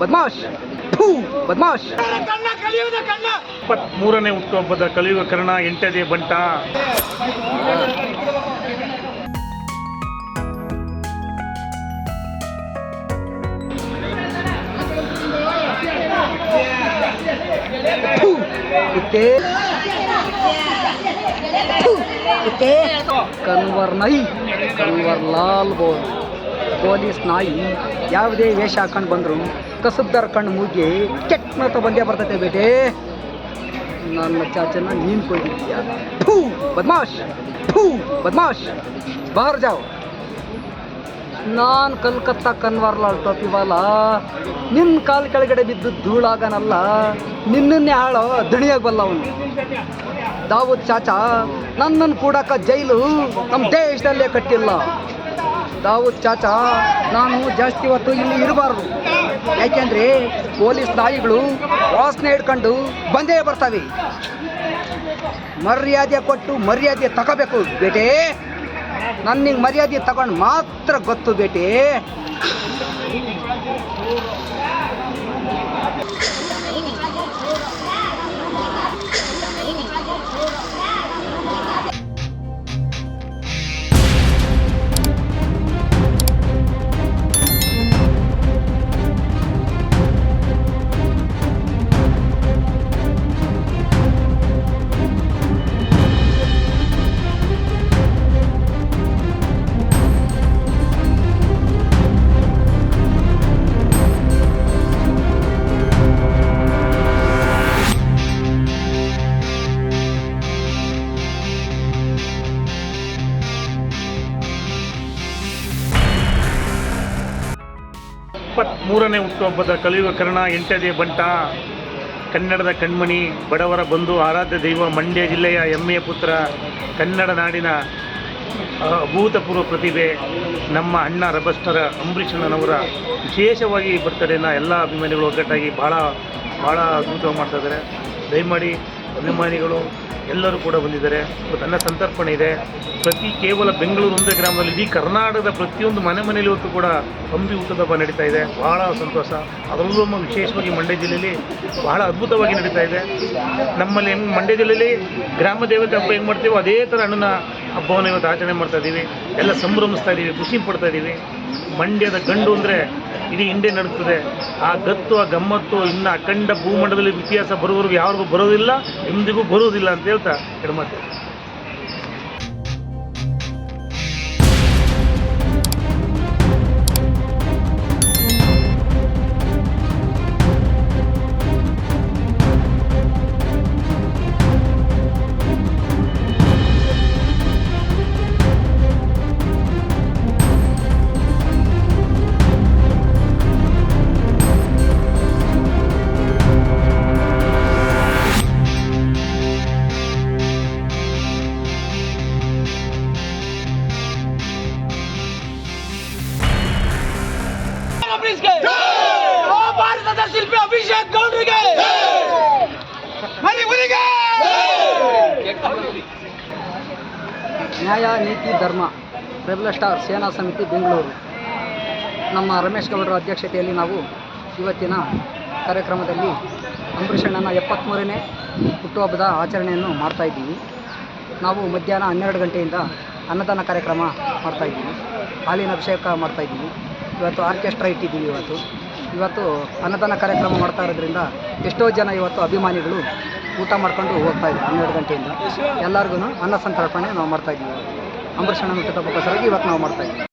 ಬದ್ಮಾಶ್ ಥೂ ಬದ್ಮಾಶ್. ಇಪ್ಪತ್ಮೂರನೇ ಹುಟ್ಟುಹಬ್ಬದ ಕಲಿಯುಗ ಕರ್ಣ ಎಂಟದೇ ಬಂಟ. ಕನ್ವರ್ ನೈ ಕನ್ವರ್ ಲಾಲ್ ಬೋಲ್. ಪೊಲೀಸ್ ನಾಯಿ ಯಾವುದೇ ವೇಷ ಹಾಕೊಂಡು ಬಂದರು ಕಸಬ್ದಾರ್ ಕಣ್ಣು ಮುಗಿ ಕೆಟ್ಟ ಬಂದೇ ಬರ್ತೈತೆ ಬೇಟೆ. ನನ್ನ ಚಾಚನ ನೀನು ಕೊಯ್ದಿದ್ದೀಯ? ಥೂ ಬದ್ಮಾಶ್ ಹೂ ಬದ್ಮಾಶ್, ಬಾರ್ ಜಾವ್. ನಾನು ಕಲ್ಕತ್ತಾ ಕನ್ವಾರ್ಲಾಲ್ ಟೋಪಿವಾಲ ನಿನ್ನ ಕಾಲು ಕೆಳಗಡೆ ಬಿದ್ದು ಧೂಳಾಗನಲ್ಲ, ನಿನ್ನನ್ನೇ ಹಾಳೋ ದಣಿಯಾಗಿ ಬಲ್ಲ ಅವನು. ದಾವೂದ್ ಚಾಚಾ ನನ್ನನ್ನು ಕೂಡಕ ಜೈಲು ನಮ್ಮ ದೇಶದಲ್ಲೇ ಕಟ್ಟಿಲ್ಲ. ದಾವೂದ್ ಚಾಚಾ, ನಾನು ಜಾಸ್ತಿ ಹೊತ್ತು ಇಲ್ಲಿ ಇರಬಾರ್ದು. ಯಾಕೆಂದರೆ ಪೊಲೀಸ್ ನಾಯಿಗಳು ವಾಸನೆ ಹಿಡ್ಕೊಂಡು ಬಂದೇ ಬರ್ತವೆ. ಮರ್ಯಾದೆ ಕೊಟ್ಟು ಮರ್ಯಾದೆ ತಗೋಬೇಕು ಬೇಟೆ. ನನಗೆ ಮರ್ಯಾದೆ ತಗೊಂಡು ಮಾತ್ರ ಗೊತ್ತು ಬೇಟೆ. ಇಪ್ಪತ್ಮೂರನೇ ಹುಟ್ಟುಹಬ್ಬದ ಕಲಿಯುವ ಕರ್ಣ ಎಂಟದೇ ಬಂಟ. ಕನ್ನಡದ ಕಣ್ಮಣಿ, ಬಡವರ ಬಂಧು, ಆರಾಧ್ಯ ದೈವ, ಮಂಡ್ಯ ಜಿಲ್ಲೆಯ ಹೆಮ್ಮೆಯ ಪುತ್ರ, ಕನ್ನಡ ನಾಡಿನ ಅಭೂತಪೂರ್ವ ಪ್ರತಿಭೆ, ನಮ್ಮ ಅಣ್ಣ ರಬಸ್ಟರ ಅಂಬರೀಷಣ್ಣನವರ ವಿಶೇಷವಾಗಿ ಬರ್ತಡೇನ ಎಲ್ಲ ಅಭಿಮಾನಿಗಳು ಒಗ್ಗಟ್ಟಾಗಿ ಭಾಳ ಭಾಳ ಅದ್ಭುತವಾಗಿ ಮಾಡ್ತಾ ಇದ್ದಾರೆ. ದಯಮಾಡಿ ಅಭಿಮಾನಿಗಳು ಎಲ್ಲರೂ ಕೂಡ ಬಂದಿದ್ದಾರೆ. ಇವತ್ತು ಅನ್ನ ಸಂತರ್ಪಣೆ ಇದೆ. ಪ್ರತಿ ಕೇವಲ ಬೆಂಗಳೂರು ಒಂದೇ ಗ್ರಾಮದಲ್ಲಿ ಇಡೀ ಕರ್ನಾಟಕದ ಪ್ರತಿಯೊಂದು ಮನೆ ಮನೆಯಲ್ಲಿ ಇವತ್ತು ಕೂಡ ಅಂಬಿ ಊಟದ ಹಬ್ಬ ನಡೀತಾ ಇದೆ. ಬಹಳ ಸಂತೋಷ. ಅದರಲ್ಲೂ ನಮ್ಮ ವಿಶೇಷವಾಗಿ ಮಂಡ್ಯ ಜಿಲ್ಲೆಯಲ್ಲಿ ಬಹಳ ಅದ್ಭುತವಾಗಿ ನಡೀತಾ ಇದೆ. ನಮ್ಮಲ್ಲಿ ಹೆಂಗೆ ಮಂಡ್ಯ ಜಿಲ್ಲೆಯಲ್ಲಿ ಗ್ರಾಮ ದೇವತೆ ಹಬ್ಬ ಹೆಂಗೆ ಮಾಡ್ತೀವೋ ಅದೇ ಥರ ಅಣ್ಣನ ಹಬ್ಬವನ್ನು ಇವತ್ತು ಆಚರಣೆ ಮಾಡ್ತಾ ಇದ್ದೀವಿ. ಎಲ್ಲ ಸಂಭ್ರಮಿಸ್ತಾ ಇದ್ದೀವಿ, ಖುಷಿ ಪಡ್ತಾ ಇದ್ದೀವಿ. ಮಂಡ್ಯದ ಗಂಡು ಅಂದರೆ ಇಡೀ ಹಿಂದೆ ನಡುತ್ತದೆ ಆ ಗತ್ತು ಆ ಗಮ್ಮತ್ತು, ಇನ್ನು ಅಖಂಡ ಭೂಮಂಡಲದಲ್ಲಿ ಇತಿಹಾಸ ಬರುವವರೆಗೂ ಯಾರಿಗೂ ಬರೋದಿಲ್ಲ ಎಂದಿಗೂ ಬರುವುದಿಲ್ಲ ಅಂತ ಹೇಳ್ತಾ ಭಾರತದ ಶಿಲ್ಪಿ ಅಭಿಷೇಕ್ ಗೌಡ್ರಿಗೆ ನ್ಯಾಯ ನೀತಿ ಧರ್ಮ. ರೆಬಲ್ ಸ್ಟಾರ್ ಸೇನಾ ಸಮಿತಿ ಬೆಂಗಳೂರು. ನಮ್ಮ ರಮೇಶ್ ಗೌಡರ ಅಧ್ಯಕ್ಷತೆಯಲ್ಲಿ ನಾವು ಇವತ್ತಿನ ಕಾರ್ಯಕ್ರಮದಲ್ಲಿ ಅಂಬರೀಷಣ್ಣನ ಎಪ್ಪತ್ತ್ಮೂರನೇ ಹುಟ್ಟುಹಬ್ಬದ ಆಚರಣೆಯನ್ನು ಮಾಡ್ತಾಯಿದ್ದೀವಿ ನಾವು ಮಧ್ಯಾಹ್ನ ಹನ್ನೆರಡು ಗಂಟೆಯಿಂದ ಅನ್ನದಾನ ಕಾರ್ಯಕ್ರಮ ಮಾಡ್ತಾಯಿದ್ದೀವಿ ಹಾಲಿನ ಅಭಿಷೇಕ ಮಾಡ್ತಾ ಇದ್ದೀವಿ. ಇವತ್ತು ಆರ್ಕೆಸ್ಟ್ರಾ ಇಟ್ಟಿದ್ದೀವಿ ಇವತ್ತು. ಇವತ್ತು ಅನ್ನದಾನ ಕಾರ್ಯಕ್ರಮ ಮಾಡ್ತಾ ಇರೋದ್ರಿಂದ ಎಷ್ಟೋ ಜನ ಇವತ್ತು ಅಭಿಮಾನಿಗಳು ಊಟ ಮಾಡ್ಕೊಂಡು ಹೋಗ್ತಾ ಇದ್ದಾರೆ ಹನ್ನೆರಡು ಗಂಟೆಯಿಂದ. ಎಲ್ಲರಿಗೂ ಅನ್ನ ಸಂತರ್ಪಣೆ ನಾವು ಮಾಡ್ತಾ ಇದ್ದೀವಿ. ಅಂಬರೀಷಣ್ಣನ ಹುಟ್ಟುಹಬ್ಬಕ್ಕೋಸ್ಕರವಾಗಿ ಇವತ್ತು ನಾವು ಮಾಡ್ತಾ ಇದ್ದೀವಿ.